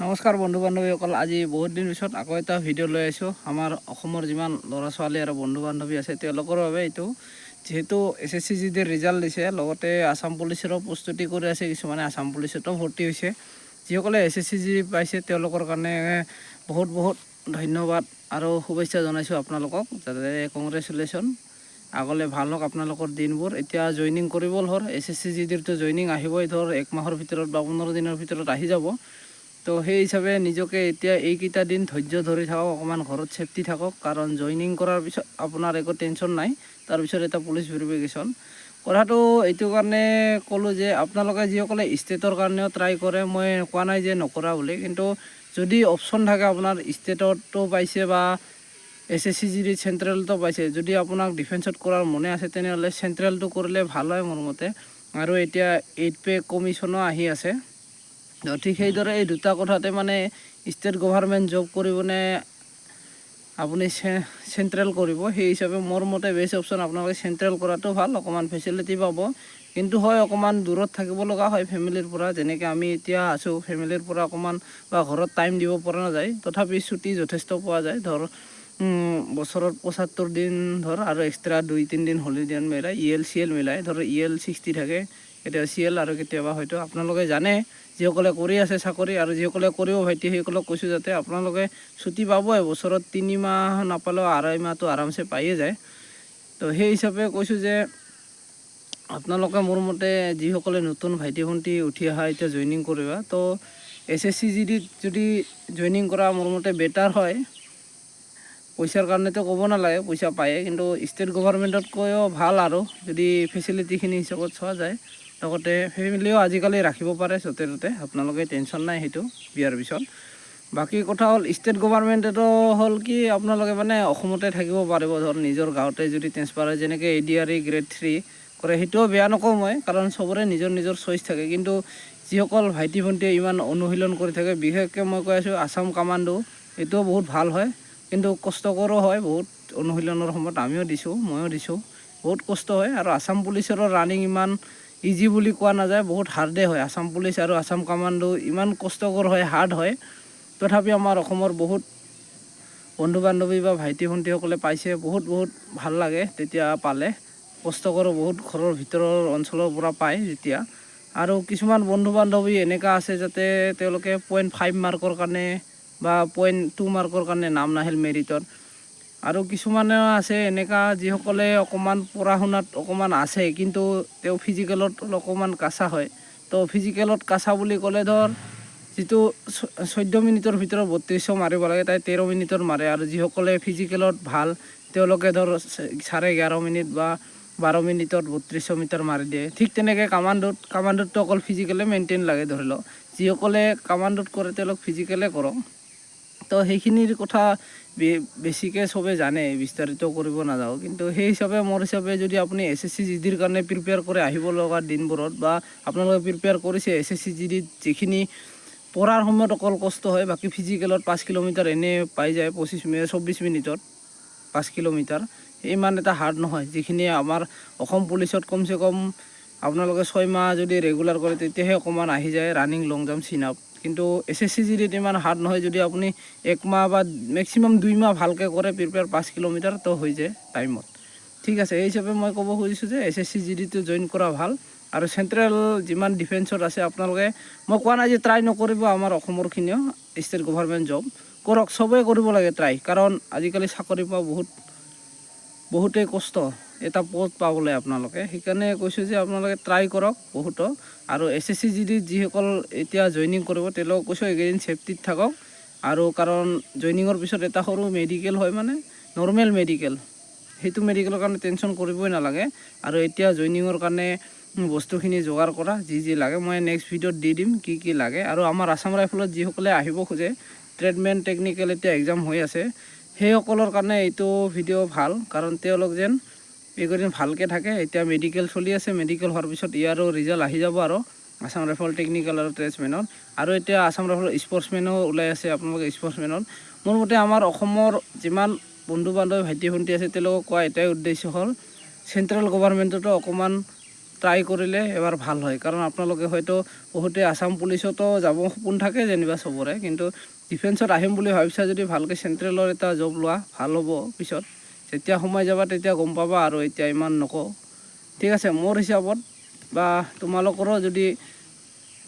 নমস্কাৰ বন্ধু বান্ধৱীসকল আজি বহুত দিন পিছত আকৌ এটা ভিডিঅ' লৈ আহিছোঁ আমাৰ অসমৰ যিমান ল'ৰা ছোৱালী আৰু বন্ধু বান্ধৱী আছে, তেওঁলোকৰ বাবে এইটো। যিহেতু এছ এছ চি জি ডিৰ ৰিজাল্ট দিছে, লগতে আছাম পুলিচৰো প্ৰস্তুতি কৰি আছে, কিছুমানে আছাম পুলিচতো ভৰ্তি হৈছে। যিসকলে এছ এছ চি জি পাইছে, তেওঁলোকৰ কাৰণে বহুত বহুত ধন্যবাদ আৰু শুভেচ্ছা জনাইছোঁ আপোনালোকক। যাতে কংগ্ৰেচুলেশ্যন আগলৈ ভালো হওক আপোনালোকৰ দিনবোৰ। এতিয়া জইনিং কৰিব হ'ল এছ এছ চি জি ডিৰটো জইনিং আহিবই ধৰ, এক মাহৰ ভিতৰত বা পোন্ধৰ দিনৰ ভিতৰত আহি যাব। তো সেই হিচাপে নিজকে এতিয়া এইকেইটা দিন ধৈৰ্য ধৰি থাকক, অকণমান ঘৰত ছেফটি থাকক। কাৰণ জইনিং কৰাৰ পিছত আপোনাৰ একো টেনশ্যন নাই। তাৰপিছত এটা পুলিচ ভেৰিফিকেশ্যন কথাটো এইটো কাৰণে ক'লোঁ যে আপোনালোকে যিসকলে ষ্টেটৰ কাৰণেও ট্ৰাই কৰে, মই কোৱা নাই যে নকৰা বুলি। কিন্তু যদি অপশ্যন থাকে আপোনাৰ ষ্টেটতো পাইছে বা S S C G D চেণ্ট্ৰেলতো পাইছে, যদি আপোনাক ডিফেন্সত কৰাৰ মনে আছে, তেনেহ'লে চেণ্ট্ৰেলটো কৰিলে ভালো হয় মোৰ মতে। আৰু এতিয়া এইট পে কমিশ্যনো আহি আছে। ঠিক সেইদৰে এই দুটা কথাতে মানে ষ্টেট গভাৰ্ণমেণ্ট জব কৰিবনে আপুনি চেণ্ট্ৰেল কৰিব, সেই হিচাপে মোৰ মতে বেষ্ট অপশ্যন আপোনালোকে চেণ্ট্ৰেল কৰাটো ভালো, অকণমান ফেচিলিটি পাব। কিন্তু হয়, অকণমান দূৰত থাকিব লগা হয় ফেমিলিৰ পৰা, যেনেকৈ আমি এতিয়া আছোঁ ফেমিলিৰ পৰা অকণমান বা ঘৰত টাইম দিব পৰা নাযায়, তথাপি ছুটি যথেষ্ট পোৱা যায়। ধৰ বছৰত পঁচাত্তৰ দিন ধৰ, আৰু এক্সট্ৰা দুই তিনিদিন হলিডে মিলাই ই এল চি এল মিলাই, ধৰ ই এল ছিক্সটি থাকে। কেতিয়াবা এল আৰু কেতিয়াবা হয়তো আপোনালোকে জানে, যিসকলে কৰি আছে চাকৰি আৰু যিসকলে কৰিব ভাইটি, সেইসকলক কৈছোঁ যাতে আপোনালোকে ছুটি পাবই, বছৰত তিনি মাহ নাপালেও আঢ়ৈ মাহটো আৰামছে পায়ে যায়। তো সেই হিচাপে কৈছোঁ যে, আপোনালোকে মোৰ মতে যিসকলে নতুন ভাইটি ভণ্টি উঠি অহা, এতিয়া জইনিং কৰিবা, তো এছ এছ চি জি ডিত যদি জইনিং কৰা মোৰ মতে বেটাৰ হয়। পইচাৰ কাৰণেতো ক'ব নালাগে, পইচা পায়ে, কিন্তু ষ্টেট গভৰ্ণমেণ্টতকৈও ভালো আৰু, যদি ফেচিলিটিখিনি হিচাপত চোৱা যায়। লগতে ফেমিলিও আজিকালি ৰাখিব পাৰে য'তে ত'তে। আপোনালোকে টেনশ্যন নাই সেইটো, বিয়াৰ পিছত। বাকী কথা হ'ল ষ্টেট গভৰ্ণমেণ্টেতো হ'ল কি, আপোনালোকে মানে অসমতে থাকিব পাৰিব। ধৰ, নিজৰ গাঁৱতে যদি ট্ৰেন্সফাৰ হয়, যেনেকৈ A D R E grade three কৰে, সেইটোও বেয়া নকওঁ মই, কাৰণ চবৰে নিজৰ নিজৰ চইচ থাকে। কিন্তু যিসকল ভাইটি ভণ্টিয়ে ইমান অনুশীলন কৰি থাকে, বিশেষকৈ মই কৈ আছোঁ আছাম কামাণ্ডো, এইটোও বহুত ভালো হয়। কিন্তু কষ্টকৰো হয়, বহুত অনুশীলনৰ সময়ত আমিও দিছোঁ, ময়ো দিছোঁ। বহুত কষ্ট হয়। আৰু আছাম পুলিচৰো ৰানিং ইমান ইজি বুলি কোৱা নাযায়, বহুত হাৰ্ডে হয়। আছাম পুলিচ আৰু আছাম কামাণ্ডো ইমান কষ্টকৰ হয় হাৰ্ড হয়। তথাপি আমাৰ অসমৰ বহুত বন্ধু বান্ধৱী বা ভাইটি ভণ্টিসকলে পাইছে, বহুত বহুত ভালো লাগে তেতিয়া পালে। কষ্ট বহুত ঘৰৰ ভিতৰৰ অঞ্চলৰ পৰা পায় যেতিয়া। আৰু কিছুমান বন্ধু বান্ধৱী এনেকুৱা আছে যাতে তেওঁলোকে পইণ্ট ফাইভ মাৰ্কৰ কাৰণে বা পইণ্ট টু মাৰ্কৰ কাৰণে নাম নাহিল মেৰিটত আৰু কিছুমানেও আছে এনেকুৱা যিসকলে অকণমান পঢ়া শুনাত অকণমান আছে, কিন্তু তেওঁ ফিজিকেলত অকণমান কাঁচা হয়। তো ফিজিকেলত কাঁচা বুলি ক'লে ধৰ, যিটো চৈধ্য মিনিটৰ ভিতৰত বত্ৰিছশ মাৰিব লাগে, তাই তেৰ মিনিটত মাৰে। আৰু যিসকলে ফিজিকেলত ভালো, তেওঁলোকে ধৰ চাৰে এঘাৰ মিনিট বা বাৰ মিনিটত বত্ৰিছশ মিটাৰ মাৰি দিয়ে। ঠিক তেনেকৈ কামাণ্ডোত কামাণ্ডোততো অকল ফিজিকেলে মেইনটেইন লাগে ধৰি লওক। যিসকলে কামাণ্ডোত কৰে, তেওঁলোক ফিজিকেলে কৰক। তো সেইখিনিৰ কথা বেছিকৈ চবে জানে, বিস্তাৰিত কৰিব নাযাওঁ। কিন্তু সেই হিচাপে, মোৰ হিচাপে যদি আপুনি এছ এছ চি জি ডিৰ কাৰণে প্ৰিপেয়াৰ কৰি আহিব লগা দিনবোৰত বা আপোনালোকে প্ৰিপেয়াৰ কৰিছে এছ এছ চি জি ডিত যিখিনি পঢ়াৰ সময়ত অকল কষ্ট হয়, বাকী ফিজিকেলত পাঁচ কিলোমিটাৰ এনেই পাই যায়, পঁচিছ মিনিট চৌব্বিছ মিনিটত, পাঁচ কিলোমিটাৰ ইমান এটা হাৰ্ড নহয়। যিখিনি আমাৰ অসম পুলিচত কমচে কম আপোনালোকে ছয় মাহ যদি ৰেগুলাৰ কৰে, তেতিয়াহে অকণমান আহি যায় running long jump chin up কিন্তু চি জি ডিত ইমান হাৰ্ড নহয়, যদি আপুনি এক মাহ বা মেক্সিমাম দুই মাহ ভালকৈ কৰে প্ৰিপেয়াৰ পাঁচ কিলোমিটাৰ, তো হৈ যায় টাইমত। ঠিক আছে, এই হিচাপে মই ক'ব খুজিছোঁ যে এছ এছ চি জি ডিটো জইন কৰা ভালো। আৰু চেণ্ট্ৰেল যিমান ডিফেন্সত আছে, আপোনালোকে, মই কোৱা নাই যে ট্ৰাই নকৰিব আমাৰ অসমৰখিনিও ষ্টেট গভৰ্ণমেণ্ট জব কৰক, চবেই কৰিব লাগে ট্ৰাই কাৰণ আজিকালি চাকৰি পোৱা বহুত বহুতেই কষ্ট। এটা পষ্ট পাবলৈ আপোনালোকে। সেইকাৰণে কৈছোঁ যে আপোনালোকে ট্ৰাই কৰক বহুতো। আৰু এছ এছ চি জি ডিত যিসকল এতিয়া জইনিং কৰিব, তেওঁলোকক কৈছোঁ এইকেইদিন ছেফটিত থাকক। আৰু কাৰণ জইনিঙৰ পিছত এটা সৰু মেডিকেল হয় মানে নৰ্মেল মেডিকেল সেইটো মেডিকেলৰ কাৰণে টেনশ্যন কৰিবই নালাগে। আৰু এতিয়া জইনিঙৰ কাৰণে বস্তুখিনি যোগাৰ কৰা, যি যি লাগে, মই নেক্সট ভিডিঅ'ত দি দিম কি কি লাগে। আৰু আমাৰ আছাম ৰাইফলত যিসকলে আহিব খোজে ট্ৰেডমেন টেকনিকেল এতিয়া এক্সাম হৈ আছে। সেইসকলৰ কাৰণে এইটো ভিডিঅ' ভালো, কাৰণ তেওঁলোক যেন এইকেইদিন ভালকৈ থাকে। এতিয়া মেডিকেল চলি আছে মেডিকেল হোৱাৰ পিছত ইয়াৰো ৰিজাল্ট আহি যাব আৰু আছাম ৰাইফল টেকনিকেল আৰু ট্ৰেডমেনৰ আৰু এতিয়া আছাম ৰাইফল স্পৰ্টছমেনো ওলাই আছে আপোনালোকে স্পৰ্টছমেনত মোৰ মতে আমাৰ অসমৰ যিমান বন্ধু বান্ধৱ ভাইটি ভণ্টি আছে, তেওঁলোকক কোৱা এটাই উদ্দেশ্য হ'ল চেণ্ট্ৰেল গভৰ্ণমেণ্টতো অকণমান ট্ৰাই কৰিলে এবাৰ ভালো হয়। কাৰণ আপোনালোকে হয়তো বহুতে আছাম পুলিচতো যাব সপোন থাকে যেনিবা চবৰে। কিন্তু ডিফেন্সত আহিম বুলি ভাবিছা যদি ভালকৈ চেণ্ট্ৰেলৰ এটা জব লোৱা, ভালো হ'ব পিছত। যেতিয়া সোমাই যাবা তেতিয়া গম পাবা আৰু এতিয়া ইমান নকওঁ। ঠিক আছে, মোৰ হিচাপত বা তোমালোকৰো যদি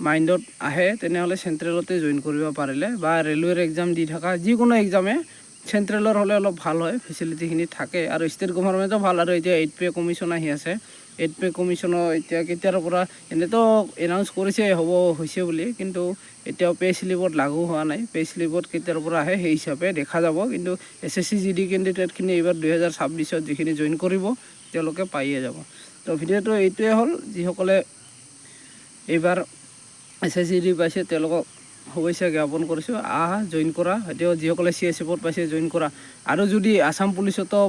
মাইণ্ডত আহে, তেনেহ'লে চেণ্ট্ৰেলতে জইন কৰিব পাৰিলে বা ৰেলৱেৰ এক্সাম দি থকা, যিকোনো এক্সামে চেণ্ট্ৰেলৰ হ'লে অলপ ভালো হয় ফেচিলিটিখিনি থাকে। আৰু ষ্টেট গভৰ্ণমেণ্টো ভালো আৰু এতিয়া এইট পে' কমিশ্যন আহি আছে। পে' কমিশ্যনৰ এতিয়া কেতিয়াৰ পৰা এনেতো এনাউন্স কৰিছে, হ'ব, হৈছে বুলি, কিন্তু এতিয়াও পে' শ্লিপত লাগু হোৱা নাই। পে' শ্লিপত কেতিয়াৰ পৰা আহে সেই হিচাপে দেখা যাব, কিন্তু S S C G D কেণ্ডিডেটখিনি এইবাৰ দুহেজাৰ ছাব্বিছত যিখিনি জইন কৰিব, তেওঁলোকে পায়ে যাব। তো ভিডিঅ'টো এইটোৱে হ'ল, যিসকলে এইবাৰ এছ এছ চি ডি পাইছে, তেওঁলোকক শুভেচ্ছা জ্ঞাপন কৰিছোঁ। আহা জইন কৰা। এতিয়া যিসকলে চি এছ এফত পাইছে জইন কৰা। আৰু যদি আছাম পুলিচতো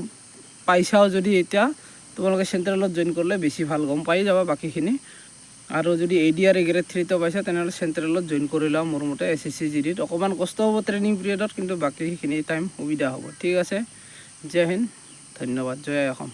পাইছাও যদি এতিয়া তোমালোকে চেণ্ট্ৰেলত জইন কৰিলে বেছি ভালো গম পাই যাবা বাকীখিনি। আৰু যদি এ ডি আৰ এগ্ৰেড গ্ৰেড থ্ৰীটো পাইছা, তেনেহ'লে চেণ্ট্ৰেলত জইন কৰি লোৱা মোৰ মতে এছ এছ চি জি ডিত অকণমান কষ্ট হ'ব ট্ৰেইনিং পিৰিয়ডত কিন্তু বাকীখিনি টাইম সুবিধা হ'ব। ঠিক আছে? জয় হিন্দ। ধন্যবাদ। জয় অসম।